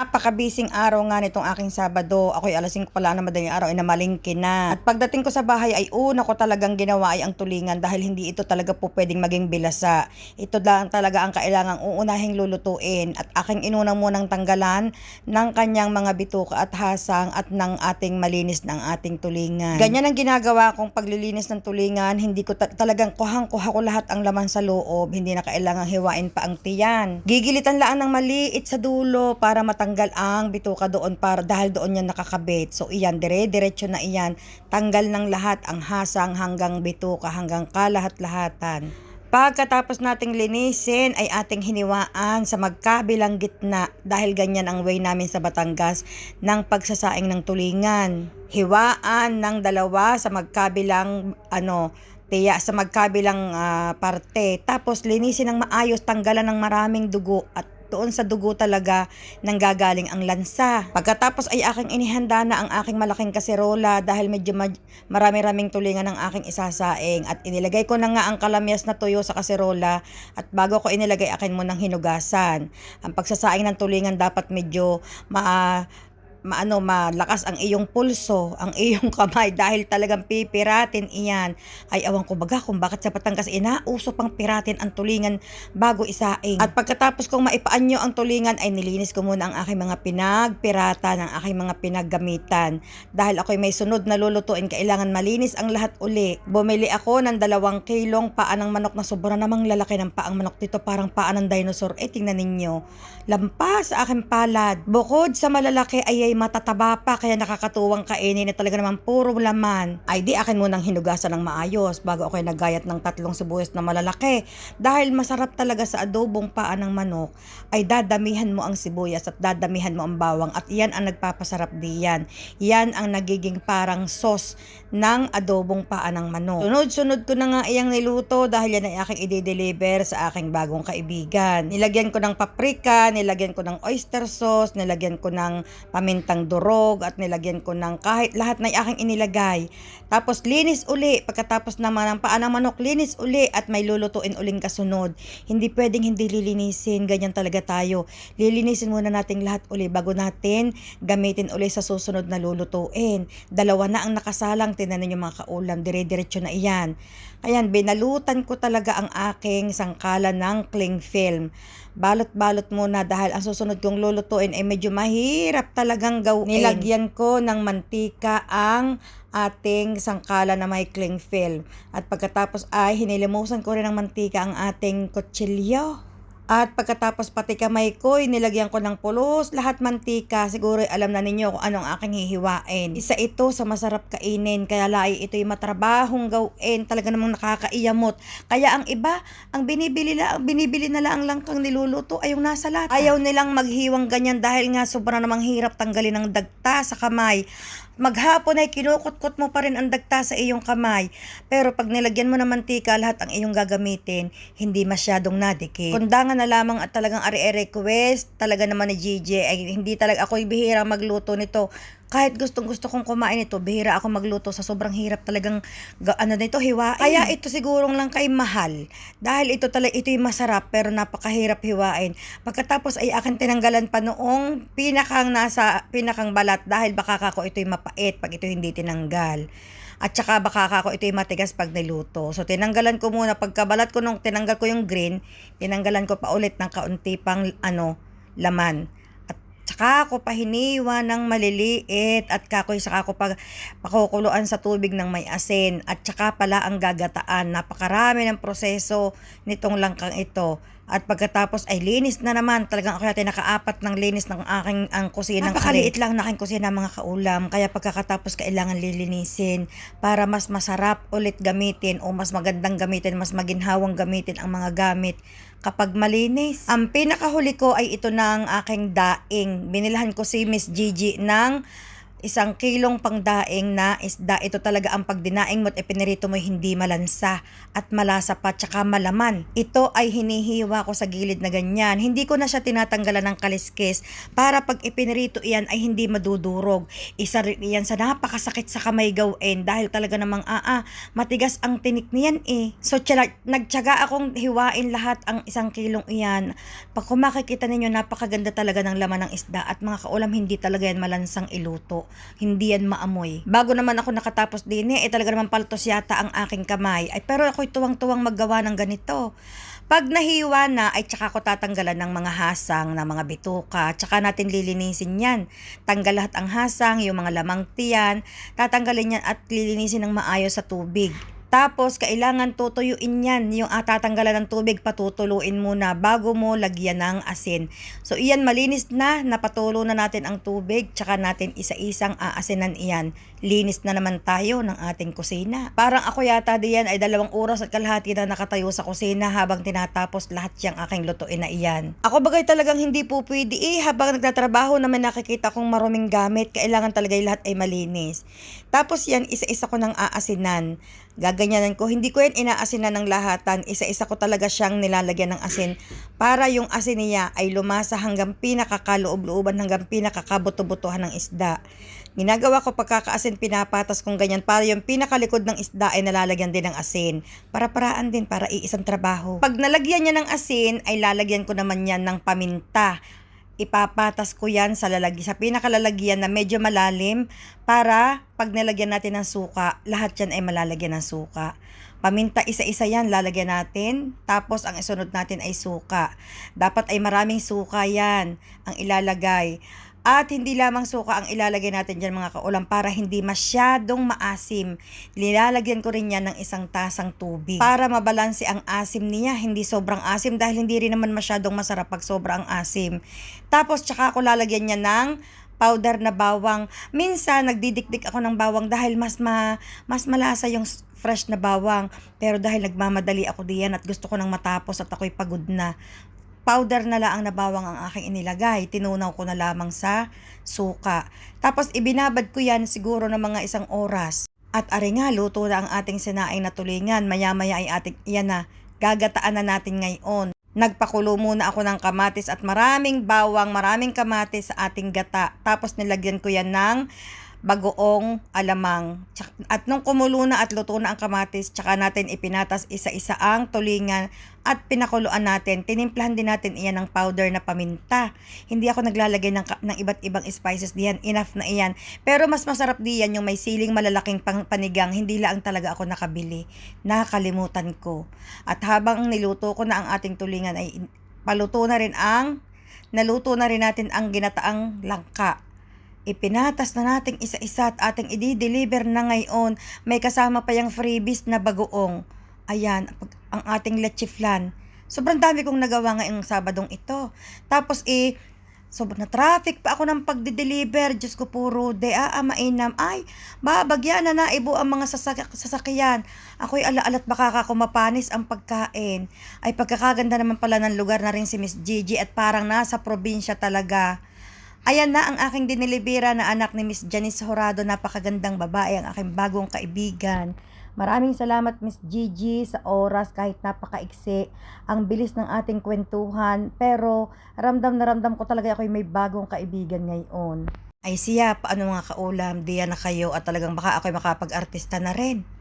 Napakabising araw nga nitong aking Sabado. Ako'y alas 5 pala na madaling araw ay namalingki na. At pagdating ko sa bahay ay una ko talagang ginawa ay ang tulingan dahil hindi ito talaga po pwedeng maging bilasa. Ito lang talaga ang kailangang uunahing lulutuin at aking inunang munang tanggalan ng kanyang mga bituka at hasang at ng ating malinis ng ating tulingan. Ganyan ang ginagawa kong paglilinis ng tulingan. Hindi ko ta- talagang kuhang-kuha ko lahat ang laman sa loob. Hindi na kailangang hiwain pa ang tiyan. Gigilitan lang ng maliit sa dulo para matanggal ang bituka doon para dahil doon yan nakakabit. So iyan, dire-diretso na iyan. Tanggal ng lahat ang hasang hanggang bituka hanggang kalahat-lahatan. Pagkatapos nating linisin ay ating hiniwaan sa magkabilang gitna dahil ganyan ang way namin sa Batangas ng pagsasaing ng tulingan. Hiwaan ng dalawa sa magkabilang ano tiya sa magkabilang ah, parte. Tapos linisin ng maayos, tanggalan ng maraming dugo at doon sa dugo talaga nang gagaling ang lansa. Pagkatapos ay aking inihanda na ang aking malaking kaserola dahil medyo ma- marami-raming tulingan ang aking isasaing at inilagay ko na nga ang kalamyas na tuyo sa kaserola at bago ko inilagay akin munang hinugasan. Ang pagsasaing ng tulingan dapat medyo ma maano malakas ang iyong pulso, ang iyong kamay dahil talagang pipiratin iyan. Ay awan ko baga kung bakit sa Batangas inauso pang piratin ang tulingan bago isaing. At pagkatapos kong maipaanyo ang tulingan ay nilinis ko muna ang aking mga pinagpirata ng aking mga pinaggamitan. Dahil ako'y may sunod na lulutuin, kailangan malinis ang lahat uli. Bumili ako ng dalawang kilong paa ng manok na sobra namang lalaki ng paang manok dito, parang paa ng dinosaur. Eh tingnan ninyo, lampas sa aking palad. Bukod sa malalaki ay ay matataba pa kaya nakakatuwang kainin na talaga naman puro laman. Ay di akin munang hinugasan ng maayos bago ako ay naggayat ng tatlong sibuyas na malalaki. Dahil masarap talaga sa adobong paa ng manok ay dadamihan mo ang sibuyas at dadamihan mo ang bawang at iyan ang nagpapasarap diyan. Yan ang nagiging parang sauce ng adobong paa ng manok. Sunod-sunod ko na nga iyang niluto dahil yan ay aking i-deliver sa aking bagong kaibigan. Nilagyan ko ng paprika, nilagyan ko ng oyster sauce, nilagyan ko ng pamintang durog at nilagyan ko ng kahit lahat na aking inilagay. Tapos linis uli, pagkatapos naman ng paa ng manok, linis uli at may lulutuin uling kasunod. Hindi pwedeng hindi lilinisin, ganyan talaga tayo. Lilinisin muna natin lahat uli bago natin gamitin uli sa susunod na lulutuin. Dalawa na ang nakasalang, tinan ninyo mga kaulam, dire-diretso na iyan. Ayan, binalutan ko talaga ang aking sangkalan ng cling film. Balot-balot muna dahil ang susunod kong lulutuin ay medyo mahirap talagang gawin. Nilagyan ko ng mantika ang ating sangkala na may cling film. At pagkatapos ay hinilimusan ko rin ng mantika ang ating kutsilyo. At pagkatapos pati kamay ko, nilagyan ko ng pulos, lahat mantika. Siguro alam na ninyo kung anong aking hihiwain. Isa ito sa masarap kainin, kaya lai ito'y matrabahong gawin. Talaga namang nakakaiyamot. Kaya ang iba, ang binibili, la, ang binibili na lang ang langkang niluluto ay yung nasa lata. Ayaw nilang maghiwang ganyan dahil nga sobrang namang hirap tanggalin ng dagta sa kamay. Maghapon ay kinukutkot mo pa rin ang dagta sa iyong kamay. Pero pag nilagyan mo ng mantika lahat ang iyong gagamitin, hindi masyadong nadikit. Kundangan na lamang at talagang ari-request talaga naman ni GJ ay hindi talaga ako bihira magluto nito. Kahit gustong gusto kong kumain ito, bihira ako magluto sa sobrang hirap talagang ga- ano nito hiwain. Kaya ito sigurong lang kay mahal. Dahil ito talaga ito'y masarap pero napakahirap hiwain. Pagkatapos ay akin tinanggalan pa noong pinakang nasa pinakang balat dahil baka kako ito'y mapait pag ito hindi tinanggal. At saka baka ako ito'y matigas pag niluto. So tinanggalan ko muna pagkabalat ko nung tinanggal ko yung green, tinanggalan ko pa ulit ng kaunti pang ano laman. At saka ako pa hiniwa ng maliliit at kakoy saka ako pa pakukuluan sa tubig ng may asin at saka pala ang gagataan. Napakarami ng proseso nitong langkang ito. At pagkatapos ay linis na naman. Talagang ako yata nakaapat ng linis ng aking ang kusina. Napakaliit lang na aking kusina mga kaulam. Kaya pagkakatapos kailangan lilinisin para mas masarap ulit gamitin o mas magandang gamitin, mas maginhawang gamitin ang mga gamit kapag malinis. Ang pinakahuli ko ay ito ang aking daing. Binilahan ko si Miss Gigi ng isang kilong pangdaing na isda. Ito talaga ang pagdinaing mo't ipinirito mo hindi malansa at malasa pa tsaka malaman. Ito ay hinihiwa ko sa gilid na ganyan. Hindi ko na siya tinatanggalan ng kaliskis para pag ipinirito iyan ay hindi madudurog. Isa rin iyan sa napakasakit sa kamay gawin dahil talaga namang aa, matigas ang tinik niyan eh. So tiyala, nagtyaga akong hiwain lahat ang isang kilong iyan. Pag kung makikita ninyo, napakaganda talaga ng laman ng isda at mga kaulam hindi talaga yan malansang iluto hindi yan maamoy. Bago naman ako nakatapos din eh, eh talaga naman paltos yata ang aking kamay. Ay pero ako'y tuwang-tuwang maggawa ng ganito. Pag nahiwa na, ay tsaka ko tatanggalan ng mga hasang, ng mga bituka, tsaka natin lilinisin yan. Tanggal lahat ang hasang, yung mga lamang tiyan, tatanggalin yan at lilinisin ng maayos sa tubig. Tapos, kailangan tutuyuin yan. Yung ah, tatanggalan ng tubig, patutuluin muna bago mo lagyan ng asin. So, iyan malinis na. Napatulo na natin ang tubig. Tsaka natin isa-isang aasinan iyan. Linis na naman tayo ng ating kusina. Parang ako yata diyan ay dalawang oras at kalahati na nakatayo sa kusina habang tinatapos lahat yung aking lutuin na iyan. Ako bagay talagang hindi po pwede eh. Habang nagtatrabaho naman nakikita kong maruming gamit, kailangan talaga lahat ay malinis. Tapos yan, isa-isa ko ng aasinan gaganyanan ko. Hindi ko yan inaasinan ng lahatan. Isa-isa ko talaga siyang nilalagyan ng asin para yung asin niya ay lumasa hanggang pinakakaloob-looban hanggang pinakakabuto-butuhan ng isda. Ginagawa ko pagkakaasin, pinapatas kong ganyan para yung pinakalikod ng isda ay nalalagyan din ng asin. Para-paraan din para iisang trabaho. Pag nalagyan niya ng asin, ay lalagyan ko naman yan ng paminta ipapatas ko yan sa lalagyan, sa pinakalalagyan na medyo malalim para pag nilagyan natin ng suka, lahat yan ay malalagyan ng suka. Paminta isa-isa yan, lalagyan natin. Tapos ang isunod natin ay suka. Dapat ay maraming suka yan ang ilalagay. At hindi lamang suka ang ilalagay natin dyan mga kaulam para hindi masyadong maasim. Nilalagyan ko rin yan ng isang tasang tubig para mabalanse ang asim niya. Hindi sobrang asim dahil hindi rin naman masyadong masarap pag sobrang asim. Tapos tsaka ako lalagyan niya ng powder na bawang. Minsan nagdidikdik ako ng bawang dahil mas ma, mas malasa yung fresh na bawang. Pero dahil nagmamadali ako diyan at gusto ko nang matapos at ako'y pagod na, powder na lang na bawang ang aking inilagay. Tinunaw ko na lamang sa suka. Tapos ibinabad ko yan siguro ng mga isang oras. At ari nga, luto na ang ating sinaing na tulingan. Maya-maya ay ating, yan na, gagataan na natin ngayon. Nagpakulo muna ako ng kamatis at maraming bawang, maraming kamatis sa ating gata. Tapos nilagyan ko yan ng bagoong alamang. At nung kumulo na at luto na ang kamatis, tsaka natin ipinatas isa-isa ang tulingan at pinakuluan natin. Tinimplahan din natin iyan ng powder na paminta. Hindi ako naglalagay ng, ng iba't ibang spices diyan. Enough na iyan. Pero mas masarap diyan yung may siling malalaking pang, panigang. Hindi lang talaga ako nakabili. Nakalimutan ko. At habang niluto ko na ang ating tulingan ay paluto na rin ang naluto na rin natin ang ginataang langka ipinatas na nating isa-isa at ating i-deliver na ngayon. May kasama pa yung freebies na bagoong. Ayan, ang ating leche flan. Sobrang dami kong nagawa ngayong Sabadong ito. Tapos eh, sobrang na traffic pa ako ng pagde-deliver. Diyos ko puro de, ah, ah, mainam. Ay, babagyan na naibo ang mga sasak- sasakyan. Ako'y ala-alat baka ako mapanis ang pagkain. Ay, pagkakaganda naman pala ng lugar na rin si Miss Gigi at parang nasa probinsya talaga. Ayan na ang aking dinilibira na anak ni Miss Janice Horado. Napakagandang babae, ang aking bagong kaibigan. Maraming salamat Miss Gigi sa oras kahit napakaiksi. Ang bilis ng ating kwentuhan. Pero ramdam na ramdam ko talaga ako'y may bagong kaibigan ngayon. Ay siya, paano mga kaulam, diyan na kayo at talagang baka ako'y makapag-artista na rin.